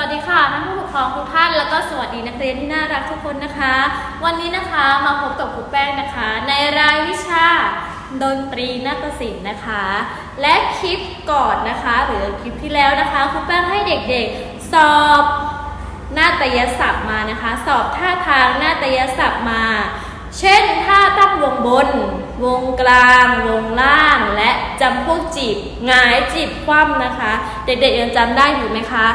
วัสดีค่ะท่านผู้ปกครองทุกท่าน แล้วก็สวัสดีนักเรียนที่น่ารักทุกคนนะคะ วันนี้นะคะมาพบกับครูแป้งนะคะ ในรายวิชาดนตรีนาฏศิลป์นะคะ และคลิปก่อนนะคะ หรือคลิปที่แล้วนะคะครูแป้งให้เด็กๆ สอบนาฏยศัพท์มานะคะ สอบท่าทางนาฏยศัพท์มา เช่นท่าตั้งวงบน วงกลาง วงล่าง และจำพวกจีบหงายจีบคว่ำนะคะ เด็กๆยังจำได้อยู่ไหมคะ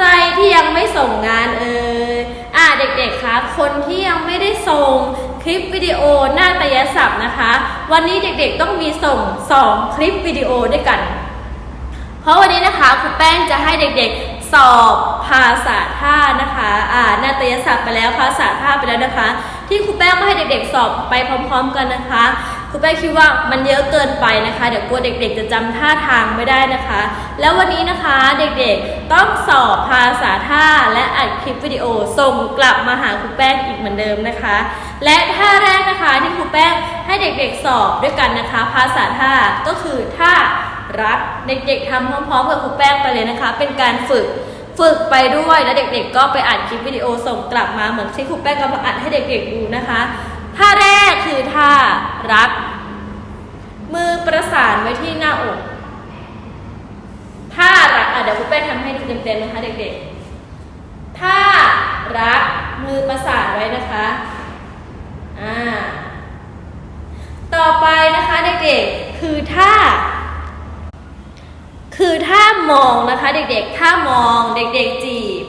ใครที่ยังไม่ส่งงานเอ่ยอ่าเด็กๆคะคนที่ยังไม่ได้ส่งคลิปวิดีโอหน้าฏยศัพท์นะคะ วันนี้เด็กๆต้องมีส่ง 2 คลิปวิดีโอด้วยกัน เพราะวันนี้นะคะครูแป้งจะให้เด็กๆสอบภาษาท่านะคะอ่าหน้าฏยศัพท์ไปแล้วภาษาท่าไปแล้วนะคะ ที่ครูแป้งมาให้เด็กๆสอบไปพร้อม ๆ กันนะคะ ครูแป้งคิดว่ามันเยอะเกินไปนะคะ เดี๋ยวกลัวเด็ก ๆ จะจำท่าทางไม่ได้นะคะ แล้ววันนี้นะคะเด็กๆต้องสอบภาษาท่าและอัดคลิปวิดีโอส่งกลับมาหาครูแป้งอีกเหมือนเดิมนะคะ และท่าแรกนะคะที่ครูแป้งให้เด็กๆสอบด้วยกันนะคะ ภาษาท่าก็คือท่ารักเด็กๆทำพร้อมๆกับครูแป้งไปเลยนะคะ เป็นการฝึกฝึกไปด้วยแล้วเด็กๆ ก็ไปอัดคลิปวิดีโอส่งกลับมาเหมือนที่ครูแป้งกำลังอัดให้เด็กๆดูนะคะท่าแรก คือท่ารัก มือประสานไว้ที่หน้าอกท่ารักอะเดี๋ยวครูแป้ทำให้ดูเต็มๆนะคะเด็กๆท่ารักมือประสานไว้นะคะอ่าต่อไปนะคะเด็กๆคือท่าคือถ้ามองนะคะเด็กๆถ้ามองเด็กๆจีบ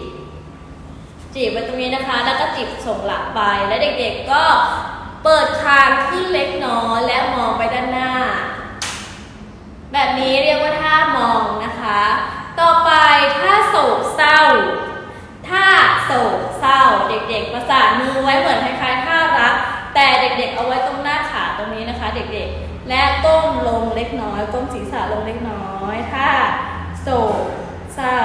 จีบไว้ตรงนี้นะคะ แล้วก็จีบส่งหลังไป แล้วเด็กๆก็ เปิดคางขึ้นเล็กน้อยและมองไปด้านหน้า แบบนี้เรียกว่าท่ามองนะคะ ต่อไปท่าโศกเศร้า ท่าโศกเศร้า เด็กๆ ประสานมือไว้เหมือนคล้ายๆท่ารัก แต่เด็กๆ เอาไว้ตรงหน้าขาตรงนี้นะคะ เด็กๆ และก้มลงเล็กน้อยก้มศีรษะลงเล็กน้อยท่าโศกเศร้า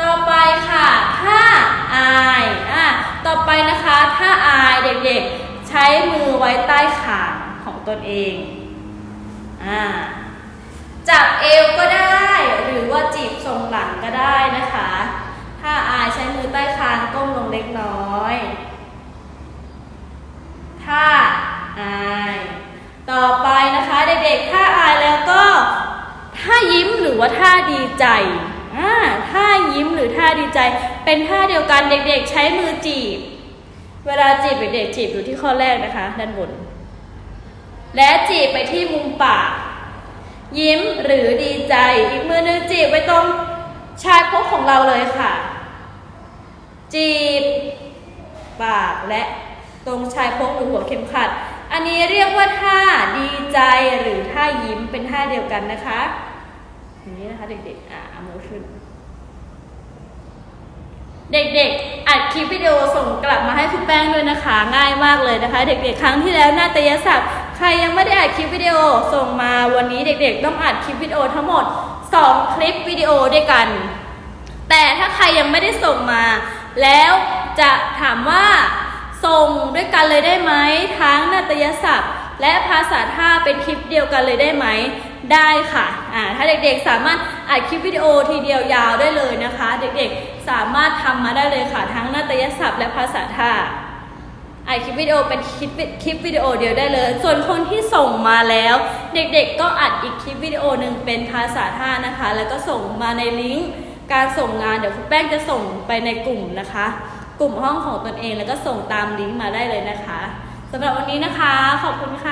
ต่อไปค่ะท่าอายอะต่อไปนะคะท่าอายเด็กๆ ใช้มือไว้ใต้ขาของตนเองอ่าจับเอวก็ได้ หรือว่าจีบทรงหลังก็ได้นะคะท่าอายใช้มือใต้คางก้มลงเล็กน้อยท่าอาย ต่อไปนะคะเด็กๆท่าอายแล้วก็ท่ายิ้มหรือว่าท่าดีใจอ่าท่ายิ้มหรือท่าดีใจ เป็นท่าเดียวกันเด็กๆ ใช้มือจีบ เวลาจีบเด็กๆจีบอยู่ที่ข้อแรกนะคะ ด้านบน และจีบไปที่มุมปาก ยิ้มหรือดีใจ อีกมือหนึงจีบไว้ตรงชายพกของเราเลยค่ะ จีบ ปากและตรงชายพกหรือหัวเข็มขัด อันนี้เรียกว่าท่าดีใจหรือท่ายิ้มเป็นท่าเดียวกันนะคะ อย่างนี้นะคะเด็กๆอะเอามือขึ้น เด็กๆ อัดคลิปวิดีโอส่งกลับมาให้คุณแป้งด้วยนะคะ ง่ายมากเลยนะคะ เด็กๆ ครั้งที่แล้วนาฏยศัพท์ใครยังไม่ได้อัดคลิปวิดีโอส่งมาวันนี้เด็กๆ ต้องอัดคลิปวิดีโอทั้งหมด 2 คลิปวิดีโอด้วยกัน แต่ถ้าใครยังไม่ได้ส่งมา แล้วจะถามว่าส่งด้วยกันเลยได้ไหมทั้งนาฏยศัพท์ และภาษาท่าเป็นคลิปเดียวกันเลยได้ไหมได้ค่ะอ่าถ้าเด็กๆสามารถ อัดคลิปวิดีโอทีเดียวยาวได้เลยนะคะ เด็กๆสามารถทำมาได้เลยค่ะ ทั้งนาฏยศัพท์และภาษาท่าอัดคลิปวิดีโอเป็นคลิปวิคลิปวิดีโอเดียวได้เลย ส่วนคนที่ส่งมาแล้ว เด็กๆ ก็อัดอีกคลิปวิดีโอหนึ่งเป็นภาษาท่านะคะ แล้วก็ส่งมาในลิงก์การส่งงานเดี๋ยวคุณแป้งจะส่งไปในกลุ่มนะคะ กลุ่มห้องของตนเองแล้วก็ส่งตามลิงก์มาได้เลยนะคะสำหรับวันนี้นะคะ ขอบคุณค่ะ